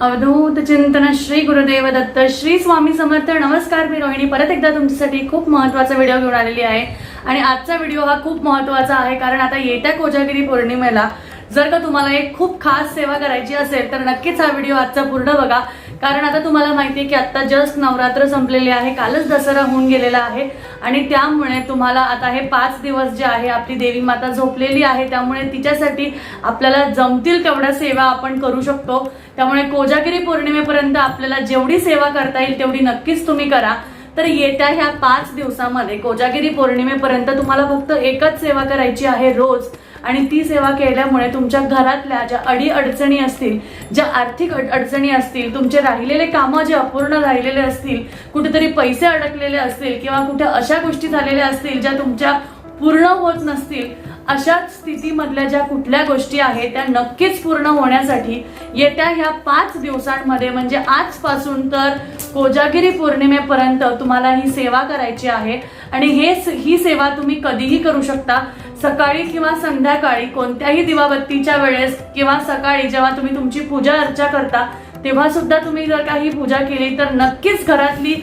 अवधूत चिंतन श्री गुरुदेव दत्त श्री स्वामी समर्थ. नमस्कार मी रोहिणी. परत एकदा तुमच्यासाठी खूप महत्त्वाचा व्हिडिओ घेऊन आलेली आहे. आणि आजचा व्हिडिओ हा खूप महत्त्वाचा आहे कारण आता येत्या कोजागिरी पौर्णिमेला जर का तुम्हाला एक खूप खास सेवा करायची असेल तर नक्कीच हा व्हिडिओ आजचा पूर्ण बघा. कारण आता तुम्हाला माहिती आहे की आता जस्ट नवरात्र संपलेले आहे कालच दसरा होऊन गेलेला आहे आणि त्यामुळे तुम्हाला आता हे पाच दिवस जे आहे आपली देवी माता झोपलेली आहे त्यामुळे तिच्यासाठी आपल्याला जमतील तेवढ्या सेवा आपण करू शकतो. त्यामुळे कोजागिरी पौर्णिमेपर्यंत आपल्याला जेवढी सेवा करता येईल तेवढी नक्कीच तुम्ही करा. तर येत्या ह्या पाच दिवसामध्ये कोजागिरी पौर्णिमेपर्यंत तुम्हाला फक्त एकच सेवा करायची आहे रोज. आणि ती सेवा केल्यामुळे तुमच्या घरातल्या ज्या अडी अडचणी असतील ज्या आर्थिक अडचणी असतील तुमचे राहिलेले कामं जे अपूर्ण राहिलेले असतील कुठेतरी पैसे अडकलेले असतील किंवा कुठे अशा गोष्टी झालेल्या असतील ज्या तुमच्या पूर्ण होत नसतील अशा स्थितीमधल्या ज्या कुठल्या गोष्टी आहेत त्या नक्कीच पूर्ण होण्यासाठी येत्या ह्या पाच दिवसांमध्ये म्हणजे आजपासून तर कोजागिरी पौर्णिमेपर्यंत तुम्हाला ही सेवा करायची आहे. आणि हे ही सेवा तुम्ही कधीही करू शकता. सकाळी किंवा संध्याकाळी कोणत्याही दिवाबत्तीच्या वेळेस किंवा सकाळी जेव्हा तुम्ही तुमची पूजा अर्चा करता तेव्हा सुद्धा तुम्ही जर का ही पूजा केली तर नक्कीच घरातली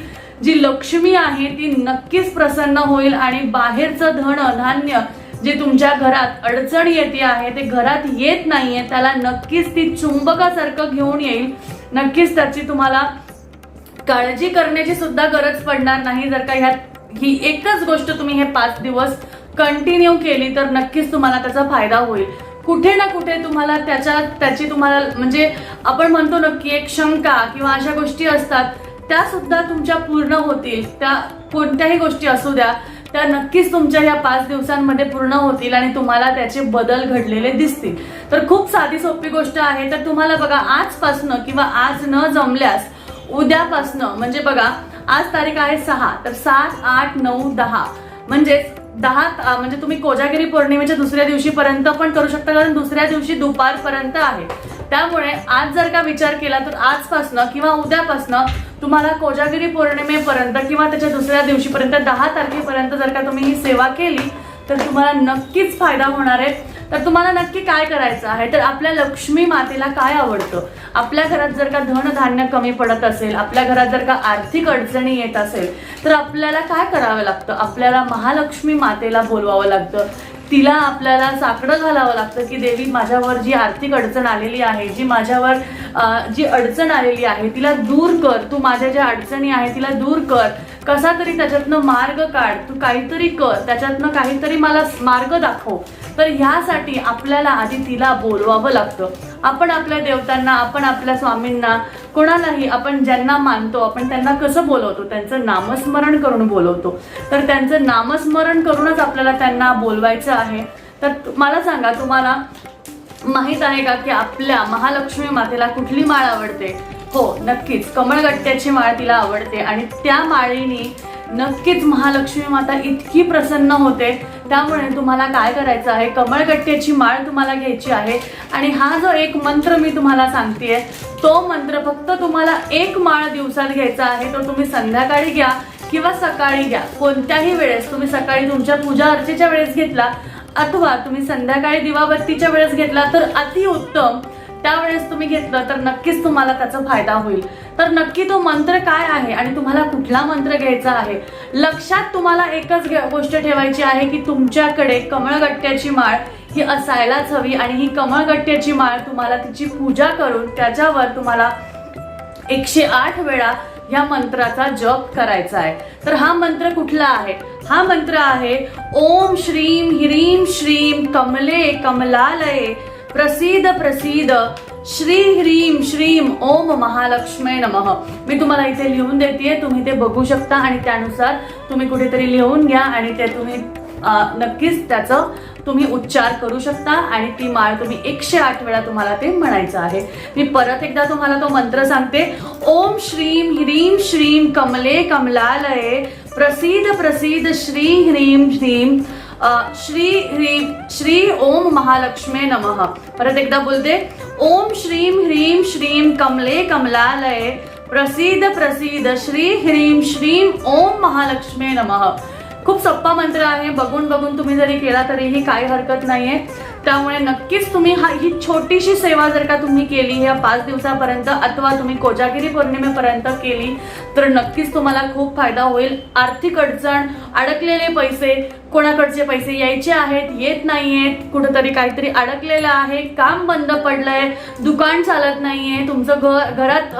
जी लक्ष्मी आहे ती नक्कीच प्रसन्न होईल आणि बाहेरचं धन धान्य जे तुमच्या घरात अडचण येते आहे ते घरात येत नाहीये त्याला नक्कीच ती चुंबकासारखं घेऊन येईल. नक्कीच त्याची तुम्हाला काळजी करण्याची सुद्धा गरज पडणार नाही. जर का ह्यात ही एकच गोष्ट तुम्ही हे पाच दिवस कंटिन्यू केली तर नक्कीच तुम्हाला त्याचा फायदा होईल. कुठे ना कुठे तुम्हाला त्याच्या त्याची तुम्हाला म्हणजे आपण म्हणतो ना की एक शंका किंवा अशा गोष्टी असतात त्या सुद्धा तुमच्या पूर्ण होतील. त्या कोणत्याही गोष्टी असू द्या त्या नक्कीच तुमच्या या पाच दिवसांमध्ये पूर्ण होतील आणि तुम्हाला त्याचे बदल घडलेले दिसतील. तर खूप साधी सोपी गोष्ट आहे. तर तुम्हाला बघा आजपासनं किंवा आज न जमल्यास उद्यापासनं म्हणजे बघा आज तारीख आहे सहा तर सात आठ नऊ दहा. म्हणजेच दहा म्हणजे तुम्ही कोजागिरी पौर्णिमेच्या दुसऱ्या दिवशीपर्यंत पण करू शकता कारण दुसऱ्या दिवशी दुपारपर्यंत आहे. त्यामुळे आज जर का विचार केला तर आजपासनं किंवा उद्यापासनं तुम्हाला कोजागिरी पौर्णिमेपर्यंत किंवा त्याच्या दुसऱ्या दिवशीपर्यंत दहा तारखेपर्यंत जर का तुम्ही ही सेवा केली तर तुम्हाला नक्कीच फायदा होणार आहे. तर तुम्हाला नक्की काय करायचं आहे? तर आपल्या लक्ष्मी मातेला काय आवडतं? आपल्या घरात जर का धनधान्य कमी पडत असेल आपल्या घरात जर का आर्थिक अडचणी येत असेल तर आपल्याला काय करावं लागतं? आपल्याला महालक्ष्मी मातेला बोलवावं लागतं. तिला आपल्याला साकडं घालावं लागतं की देवी माझ्यावर जी आर्थिक अडचण आलेली आहे जी माझ्यावर जी अडचण आलेली आहे तिला दूर कर. तू माझ्या ज्या अडचणी आहे तिला दूर कर. कसा तरी त्याच्यातनं मार्ग काढ. तू काहीतरी कर. त्याच्यातनं काहीतरी मला मार्ग दाखव. तर ह्यासाठी आपल्याला आधी तिला बोलवावं लागतं. आपण आपल्या देवतांना आपण आपल्या स्वामींना कोणालाही आपण ज्यांना मानतो आपण त्यांना कसं बोलवतो? त्यांचं नामस्मरण करून बोलवतो. तर त्यांचं नामस्मरण करूनच आपल्याला त्यांना बोलवायचं आहे. तर मला सांगा तुम्हाला माहीत आहे का की आपल्या महालक्ष्मी मातेला कुठली माळ आवडते? हो नक्कीच. कमळगट्ट्याची माळ तिला आवडते. आणि त्या माळीने नक्कीच महालक्ष्मी माता इतकी प्रसन्न होते. त्यामुळे तुम्हाला काय करायचं आहे? कमळगट्ट्याची माळ तुम्हाला घ्यायची आहे. आणि हा जो एक मंत्र मी तुम्हाला सांगते तो मंत्र फक्त तुम्हाला एक माळ दिवसात घ्यायचा आहे. तो तुम्ही संध्याकाळी घ्या किंवा सकाळी घ्या. कोणत्याही वेळेस तुम्ही सकाळी तुमच्या पूजा अर्चेच्या वेळेस घेतला अथवा तुम्ही संध्याकाळी दिवाबत्तीच्या वेळेस घेतला तर अतिउत्तम. त्यावेळेस तुम्ही घेतलं तर नक्कीच तुम्हाला त्याचा फायदा होईल. तर नक्की तो मंत्र काय आहे आणि तुम्हाला कुठला मंत्र घ्यायचा आहे? लक्षात तुम्हाला एकच गोष्ट ठेवायची आहे की तुमच्याकडे कमळगट्ट्याची माळ ही असायलाच हवी आणि ही कमळगट्ट्याची माळ तुम्हाला तिची पूजा करून त्याच्यावर तुम्हाला एकशे आठ वेळा ह्या मंत्राचा जप करायचा आहे. तर हा मंत्र कुठला आहे? हा मंत्र आहे ओम श्रीम ह्रीम श्रीम कमले कमलालये प्रसिद्ध प्रसिद्ध श्री ह्रीम श्रीम ओम महालक्ष्मी नमः. मी तुम्हाला इथे लिहून देते तुम्ही ते बघू शकता आणि त्यानुसार तुम्ही कुठेतरी लिहून घ्या आणि ते तुम्ही नक्कीच त्याचं तुम्ही उच्चार करू शकता आणि ती माळ तुम्ही एकशे आठ वेळा तुम्हाला ते म्हणायचं आहे. मी परत एकदा तुम्हाला तो मंत्र सांगते. ओम श्रीम ह्रीम श्रीम कमले कमलालये प्रसिद्ध प्रसिद्ध श्री ह्रीम श्रीम श्री ह्रीम श्री ओम महालक्ष्मी नमः। परत एकदा बोलते ओम श्रीम ह्रीम श्रीम कमले कमलालये प्रसिद्ध प्रसिद्ध श्री ह्रीम श्रीम ओम महालक्ष्मी नमः। खूप सोप्पा मंत्र आहे बघून बघून तुम्ही जरी केला तरीही काही हरकत नाहीये. त्यामुळे नक्कीच तुम्ही हा ही छोटीशी सेवा जर का तुम्ही केली ह्या पाच दिवसापर्यंत अथवा तुम्ही कोजागिरी पौर्णिमेपर्यंत केली तर नक्कीच तुम्हाला खूप फायदा होईल. आर्थिक अडचण अडकलेले पैसे कोणाकडचे पैसे यायचे आहेत येत नाहीयेत कुठंतरी काहीतरी अडकलेलं आहे काम बंद पडलंय दुकान चालत नाहीये तुमचं घर घरात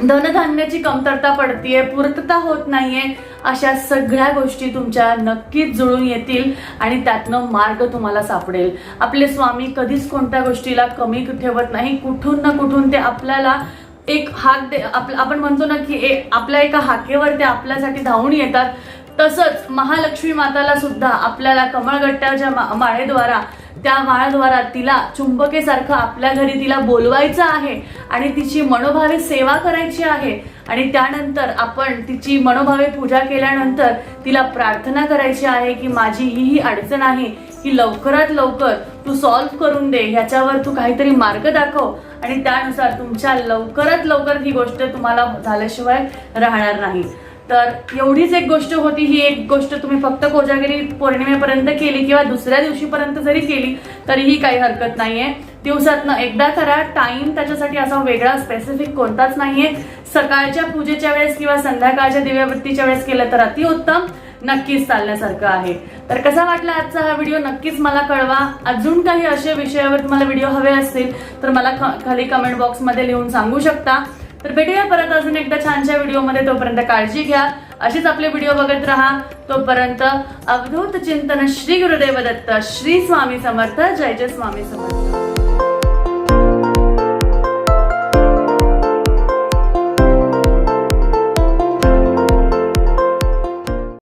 धनधान्याची कमतरता पडतीये पूर्तता होत नाहीये अशा सगळ्या गोष्टी तुमच्या नक्कीच जुळून येतील आणि त्यातनं मार्ग तुम्हाला सापडेल. आपले स्वामी कधीच कोणत्या गोष्टीला कमी ठेवत नाही. कुठून ना कुठून ते आपल्याला एक हाक दे आप- आपण म्हणतो ना की ए- आपल्या एका हाकेवर ते आपल्यासाठी धावून येतात. तसंच महालक्ष्मी माताला सुद्धा आपल्याला कमळगट्ट्याच्या मा- माळेद्वारा त्या माळाद्वारा तिला चुंबकेसारखं आपल्या घरी तिला बोलवायचं आहे आणि तिची मनोभावे सेवा करायची आहे आणि त्यानंतर आपण तिची मनोभावे पूजा केल्यानंतर तिला प्रार्थना करायची आहे की माझी ही ही अडचण आहे की लवकरात लवकर तू सॉल्व्ह करून दे ह्याच्यावर तू काहीतरी मार्ग दाखव आणि त्यानुसार तुमच्या लवकरात लवकर ही गोष्ट तुम्हाला झाल्याशिवाय राहणार नाही. तर एवढीच एक गोष्ट होती ही एक गोष्ट तुम्ही फक्त कोजागिरी पौर्णिमेपर्यंत केली किंवा दुसऱ्या दिवशीपर्यंत जरी केली तरीही काही हरकत नाहीये. दिवसातनं एकदा करा टाइम त्याच्यासाठी असा वेगळा स्पेसिफिक कोणताच नाहीये. सकाळच्या पूजेच्या वेळेस किंवा संध्याकाळच्या दिव्याबत्तीच्या वेळेस केलं तर अतिउत्तम नक्कीच चालण्यासारखं आहे. तर कसा वाटला आजचा हा व्हिडिओ नक्कीच मला कळवा. अजून काही असे विषयावर तुम्हाला व्हिडिओ हवे असतील तर मला खाली कमेंट बॉक्समध्ये लिहून सांगू शकता. तर भेटूया परत अजून एकदा छानशा व्हिडिओमध्ये. तोपर्यंत काळजी घ्या. असेच आपले व्हिडिओ बघत राहा. तोपर्यंत अवधूत चिंतन श्री गुरुदेव दत्त श्री स्वामी समर्थ. जय जय स्वामी समर्थ.